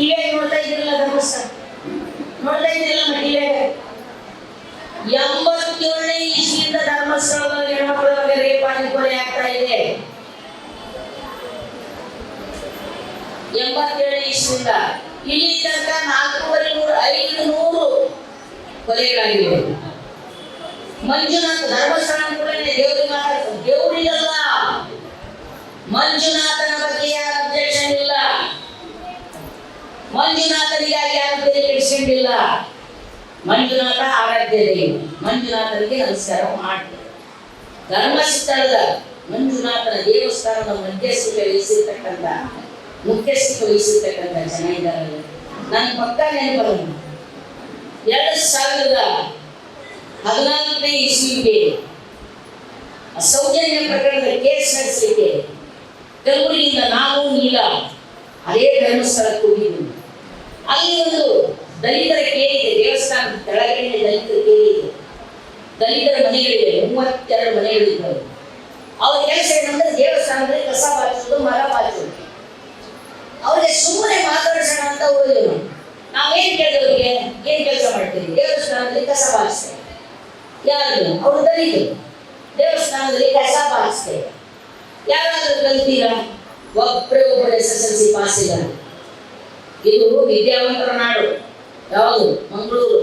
ಟಿವಿಯಾಗ ನೋಡ್ತಾ ಇದ್ರಲ್ಲ ಧರ್ಮಸ್ಥಳ ನೋಡ್ತಾ ಇದ್ರಲ್ಲ ಟಿವಿಯಾಗ ಎಂಬತ್ತೇಳನೇ ಇಸ್ವಿಯಿಂದ ಧರ್ಮಸ್ಥಳದಲ್ಲಿ ಹೆಣ್ಮಕ್ಳ ಬಗ್ಗೆ ರೇಪ್ ಕೊಲೆ ಆಗ್ತಾ ಇದೆ. ಎಂಬತ್ತೇಳನೇ ಇಸ್ವಿಯಿಂದ. ಇಲ್ಲಿ ತನಕ ನಾಲ್ಕೂವರೆ ನೂರು ಐದು ನೂರು ಕೊಲೆಗಳಾಗಿವೆ. ಮಂಜುನಾಥ ಧರ್ಮಸ್ಥಳ ಕೂಡ ದೇವರಿಗೆ ಮಾತಾಡ್ತಾರೆ ದೇವರಿಗಲ್ಲ. ಮಂಜುನಾಥನ ಬಗ್ಗೆ ಯಾರ ಅಬ್ಜೆಕ್ಷನ್ ಇಲ್ಲ ಮಂಜುನಾಥನಿಗಾಗಿ ಯಾರು ಮಂಜುನಾಥ ಆರಾಧ್ಯ ದೇವಿ ಮಂಜುನಾಥನಿಗೆ ನಮಸ್ಕಾರ ಮಾಡಿ ಧರ್ಮಸ್ಥಳದ ಮಂಜುನಾಥನ ದೇವಸ್ಥಾನದ ಮಧ್ಯಸ್ಥಿಕೆ ವಹಿಸಿರ್ತಕ್ಕಂಥ, ಮುಖ್ಯಸ್ಥಿಕೆ ವಹಿಸಿರ್ತಕ್ಕಂಥ ಜನ ಇದ್ದಾರೆ. ನನ್ನ ಪಕ್ಕ ನೆನಪಲ್ಲ ಎರಡು ಸಾವಿರದ ಹದಿನಾಲ್ಕನೇ ಇಸ್ವಿಗೆ ಸೌಜನ್ಯ ಪ್ರಕರಣದ ಕೇಸ್ ನಡೆಸಲಿಕ್ಕೆ, ಕಲಬುರಗಿಯಿಂದ ನಾವು ನೀಲ ಅದೇ ಧರ್ಮಸ್ಥಳಕ್ಕೆ ಹೋಗಿದ್ವಿ ಅಲ್ಲಿ ಒಂದು ದಲಿತರ ಕೇಳಿದೆ, ದೇವಸ್ಥಾನ ಕೆಳಗಡೆ ದಲಿತರ ಕೇಳಿದೆ. ದಲಿತರ ಮನೆಗಳಿವೆ ಮೂವತ್ತೆರಡು ಮನೆಗಳಿದ್ದವು. ಅವ್ರ ಕೆಲಸ ಏನಂದ್ರೆ ದೇವಸ್ಥಾನದಲ್ಲಿ ಕಸ ಬಾಚೋದು ಮರ ಬಾಚೋದು ಅವ್ರಿಗೆ ಸುಮ್ಮನೆ ಮಾತಾಡ್ಸೋಣ ಅಂತ ಹೋಗಿದ್ರು ನಾವು ನಾವೇನ್ ಕೇಳಿದವ್ರಿಗೆ? ಏನ್ ಕೆಲಸ ಮಾಡ್ತೀವಿ ದೇವಸ್ಥಾನದಲ್ಲಿ ಕಸ ಬಾರಿಸ್ತೇವೆ ಯಾರು? ಅವರು ದಲಿತರು. ದೇವಸ್ಥಾನದಲ್ಲಿ ಕಸ ಬಾರಿಸ್ತೇವೆ ಯಾರಾದ್ರೂ ಕಲ್ತೀರಾ? ಒಬ್ಬರೇ ಒಬ್ಬರೇ S S L C pass ಇಲ್ಲ ಇದು ವಿದ್ಯಾವಂತರ ನಾಡು ಯಾವುದು? ಮಂಗಳೂರು.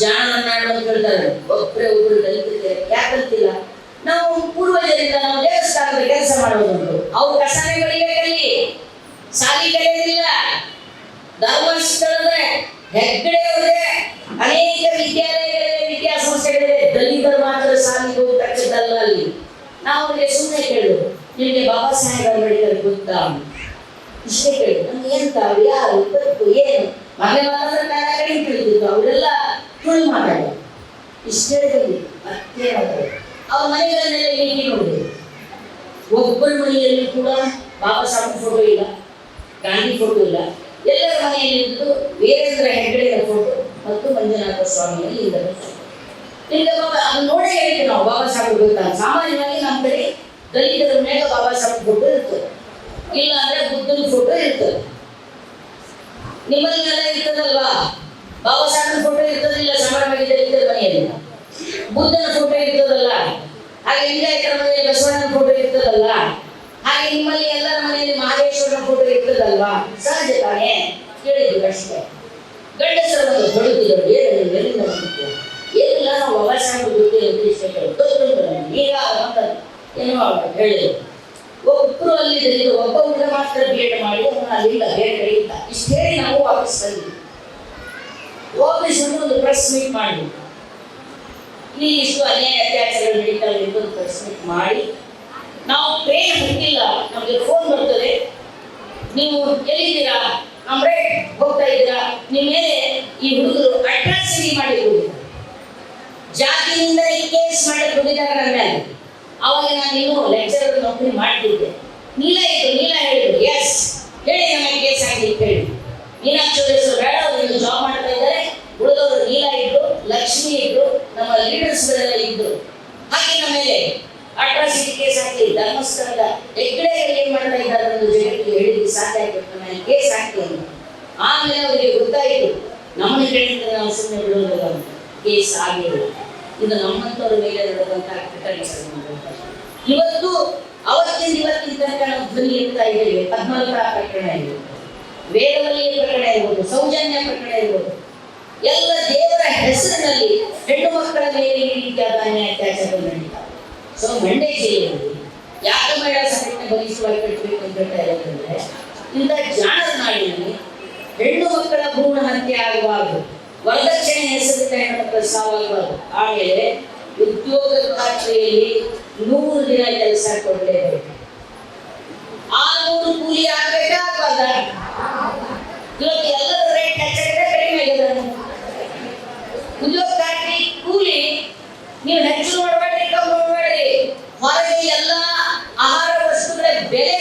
ಜಾಣರ ನಾಡು ಅಂತ ಹೇಳ್ತಾರೆ. ಒಬ್ಬರೇ ಒಬ್ಬರು ಕಲಿತಿದ್ದಾರೆ ಯಾಕೆ ಕಲ್ತಿಲ್ಲ ನಾವು ಪೂರ್ವಜರಿಂದ ನಾವು ದೇವಸ್ಥಾನದ ಕೆಲಸ ಮಾಡೋದುಂಟು ಅವ್ರು ಕಸನೆಗಳಿಗೆ ಕಲಿ. ಸಾಲಿ ಕಲಿಯೋದಿಲ್ಲ ಧರ್ಮಸ್ಥಳದ ಹೆಗ್ಗಡೆ ಅನೇಕ ಅನೇಕ ವಿದ್ಯಾ ವಿದ್ಯಾಸಂಸ್ಥೆಗಳಿವೆ ದಲಿತರು ಮಾತ್ರ ಸಾಲಿಗೆ ಹೋಗ್ತಕ್ಕದ್ದಲ್ಲ ಅಲ್ಲಿ. ನಾವು ಅವರಿಗೆ ಸುಮ್ಮನೆ ಕೇಳು ನಿಮಗೆ ಬಾಬಾ ಸಾಹೇಬ್ ಅಂಬೇಡ್ಕರ್ ಗೊತ್ತಾ? ಕೇಳಿ ನಮ್ಗೆ ಎಂತ ಅವ್ರು ಯಾರು? ತಪ್ಪು, ಏನು? ಮನೆ ಬೇರೆ ಕಡೆ ಅವರೆಲ್ಲ ಸುಳ್ಳು ಮಾತಾಡ ಇಷ್ಟೇ ಮತ್ತೆ ಅವ್ರ ಮನೆಗಳನ್ನೆಲ್ಲ ಇಲ್ಲಿ ನೋಡಿದೆ ಒಬ್ಬರ ಮನೆಯಲ್ಲಿ ಕೂಡ ಬಾಬಾ ಸಾಹೇಬ್ ಫೋಟೋ ಇಲ್ಲ, ಗಾಂಧಿ ಫೋಟೋ ಇಲ್ಲ. ಎಲ್ಲರ ಮನೆಯಲ್ಲಿ ಇದ್ದು ವೀರೇಂದ್ರ ಹೆಗ್ಗಡೆಯ ಫೋಟೋ ಮತ್ತು ಮಂಜುನಾಥ ಸ್ವಾಮಿಯ ಲಿಂಗದ ಫೋಟೋ ಲಿಂಗ ಬಾಬಾ, ಅದು ನೋಡೇ ಹೇಳ್ತೀವಿ ನಾವು, ಬಾಬಾ ಸಾಹೇಬ್ ಗೊತ್ತಾ? ಸಾಮಾನ್ಯವಾಗಿ ನಮ್ಮ ಕಡೆ ದಲಿತರ ಮೇಲೆ ಬಾಬಾ ಸಾಹೇಬ್ ಫೋಟೋ ಇರ್ತದೆ. ಇಲ್ಲ ಅಂದ್ರೆ ಬುದ್ಧನ ಫೋಟೋ ಇರ್ತದೆ. ನಿಮ್ಮಲ್ಲೆಲ್ಲ ಇರ್ತದಲ್ವಾ? ಬಾಬಾ ಸಾಹೇಬ್ ಫೋಟೋ ಇರ್ತದಿಲ್ಲ ಸಮಾರಂಭ ಮನೆಯಲ್ಲಿ? ಬುದ್ಧನ ಫೋಟೋ ಇರ್ತದಲ್ಲ? ಹಾಗೆ ಲಿಂಗಾಯತರ ಮನೆಯಲ್ಲಿ ಬಸವಣ್ಣನ ಫೋಟೋ ಇರ್ತದಲ್ಲ? ಹಾಗೆ ನಿಮ್ಮಲ್ಲಿ ಎಲ್ಲರ ಮನೆಯಲ್ಲಿ ಮಹದೇಶ್ವರನ ಫೋಟೋ ಇರ್ತದಲ್ವಾ? ಸಹಜ ತಾನೇ? ಕೇಳಿದ್ರು ಅಷ್ಟೇ ಗಂಡಸರ ಒಂದು ಬಡುತ್ತಿದ್ದರು ಏನು ಎಲ್ಲಿಂದ ಏನಿಲ್ಲ ನಾವು ಬಾಬಾ ಸಾಹೇಬ್ ಗೊತ್ತುಂಟು ನನಗೆ. ಈಗ ಏನೋ ಹೇಳಿದ್ರು ಒಬ್ಬರು ಅಲ್ಲಿ ಒಬ್ಬ ಹುಡುಗ ಮಾತ್ರ ಬಿ ಎಡ್ ಮಾಡಿ, ಅವನು ಅಲ್ಲಿಂದ ಬೇರೆ ಕಡೆ ಇಲ್ಲ ಇಷ್ಟು ಹೇಳಿ ನಾವು ವಾಪಸ್ ಬಂದ್ವಿ. ವಾಪಸ್ ಒಂದು ಪ್ರೆಸ್ ಮೀಟ್ ಮಾಡಿ ಇಲ್ಲಿ ಇಷ್ಟು ಅನ್ಯಾಯ ಅತ್ಯಾಚಾರಗಳು ನಡೀತಾ ಇದೆ ಒಂದು ಪ್ರೆಸ್ ಮೀಟ್ ಮಾಡಿ. ನಾವು ಟ್ರೈನ್ ಹೋಗಿಲ್ಲ ನಮಗೆ ಫೋನ್ ಬರ್ತದೆ. ನೀವು ಎಲ್ಲಿದ್ದೀರಾ? ಅಂದ್ರೆ ಹೋಗ್ತಾ ಇದ್ದೀರಾ? ನಿಮ್ಮ ಮೇಲೆ ಈ ಹುಡುಗರು ಅಟ್ರಾಸಿಟಿ ಮಾಡಿರುವುದಿಲ್ಲ ಜಾತಿಯಿಂದ ಕೇಸ್ ಮಾಡಿ ಹೋಗಿದ್ದಾರೆ ನನ್ನ ಮೇಲೆ. ಅವಾಗ ನಾನು ನೀವು ಲೆಕ್ಚರ್ ನೌಕರಿ ಮಾಡ್ತಿದ್ದೆ. ನೀಲ ಇತ್ತು, ನೀಲ ಹೇಳಿದ್ರು ಎಸ್ ಹೇಳಿ ನಮಗೆ ಕೇಸ್ ಆಗಿ ಹೇಳಿ ಮೀನಾಕ್ಷಿ ಬೇಡ, ಅವರು ಜಾಬ್ ಮಾಡ್ತಾ ಇದ್ದಾರೆ. ಉಳಿದವರು ನೀಲ ಇದ್ರು, ಲಕ್ಷ್ಮಿ ಇದ್ರು, ನಮ್ಮ ಲೀಡರ್ಸ್ ಗಳೆಲ್ಲ ಇದ್ರು. ಹಾಗೆ ನಮ್ಮ ಮೇಲೆ ಅಟ್ರಾಸಿಟಿ ಕೇಸ್ ಹಾಕಿ ಧರ್ಮಸ್ಥಳದ ಹೆಗ್ಗಡೆ ಏನ್ ಮಾಡ್ತಾ ಇದ್ದಾರೆ ಅನ್ನೋದು ಜಗತ್ತಿಗೆ ಹೇಳಿದ್ರೆ ಸಾಧ್ಯ ಆಗ್ಬೇಕು ನಾನು ಕೇಸ್ ಹಾಕಿ ಅಂತ ಆಮೇಲೆ ಅವರಿಗೆ ಗೊತ್ತಾಯಿತು ನಮ್ಮ ಕಡೆಯಿಂದ ನಾವು ಸುಮ್ಮನೆ ಬಿಡೋದಿಲ್ಲ ಕೇಸ್ ಆಗಿಲ್ಲ ಇದು ನಮ್ಮಂತವ್ರ ಮೇಲೆ ನಡೆದಂತಹ ಘಟನೆಗಳು ಇವತ್ತು ಅವತ್ತಿನ ಇವತ್ತಿನ ತನಕ ಧ್ವನಿ ಎತ್ತಾ ಇದ್ದೇವೆ. ಪದ್ಮಂತ ಪ್ರಕರಣ ಇರ್ಬೋದು ವೇದವಲ್ಲಿಯ ಪ್ರಕರಣ ಇರ್ಬೋದು, ಸೌಜನ್ಯ ಪ್ರಕರಣ ಇರ್ಬೋದು. ಎಲ್ಲ ದೇವರ ಹೆಸರಿನಲ್ಲಿ ಹೆಣ್ಣು ಮಕ್ಕಳ ಮೇಲೆ ಈ ರೀತಿಯಾದ ಅನ್ಯಾಯ ಅತ್ಯಾಚಾರಗಳು ನಡೀತಾವೆ ಸೊ ಮಂಡ್ಯ ಜಿಲ್ಲೆಯಲ್ಲಿ ಯಾಕೆ ಮಹಿಳಾ ಸಂಘಟನೆ ಬಲಿಸುವಾಗಿ ಕಟ್ಟಬೇಕು ಅಂತ ಹೇಳ್ತಾ ಇರೋದಂದ್ರೆ ಇಂಥ ಜಾಣದ ನಾಡಿನಲ್ಲಿ ಹೆಣ್ಣು ಮಕ್ಕಳ ಭ್ರೂಣ ಹತ್ಯೆ ಆಗಬಾರದು ವರದಕ್ಷಿಣೆ ಎಸಗುತ್ತಾ ಇರತಕ್ಕಂಥ ಸಾವಲ್ಲ ಆಮೇಲೆ ಉದ್ಯೋಗ ಖಾತ್ರಿಯಲ್ಲಿ ನೂರು ದಿನ ಕೆಲಸ ಕೊಡಲೇಬೇಕು ಆ ನೂರು ಕೂಲಿ ಆಗ್ಬೇಕಾ ಆಗಲ್ಲ ಇವತ್ತು ಎಲ್ಲರ ರೇಟ್ ಹೆಚ್ಚಾಗಿದೆ ಕಡಿಮೆ ಆಗಿದೆ ಉದ್ಯೋಗ ಖಾತ್ರಿ, ಕೂಲಿ, ನೀವು ಹೆಚ್ಚು ನೋಡಬೇಡ್ರಿ ಕಮ್ಮಿ ನೋಡಬೇಡ್ರಿ ಹೊರಗೆ ಎಲ್ಲ ಆಹಾರ ವಸ್ತುಗಳ ಬೆಲೆ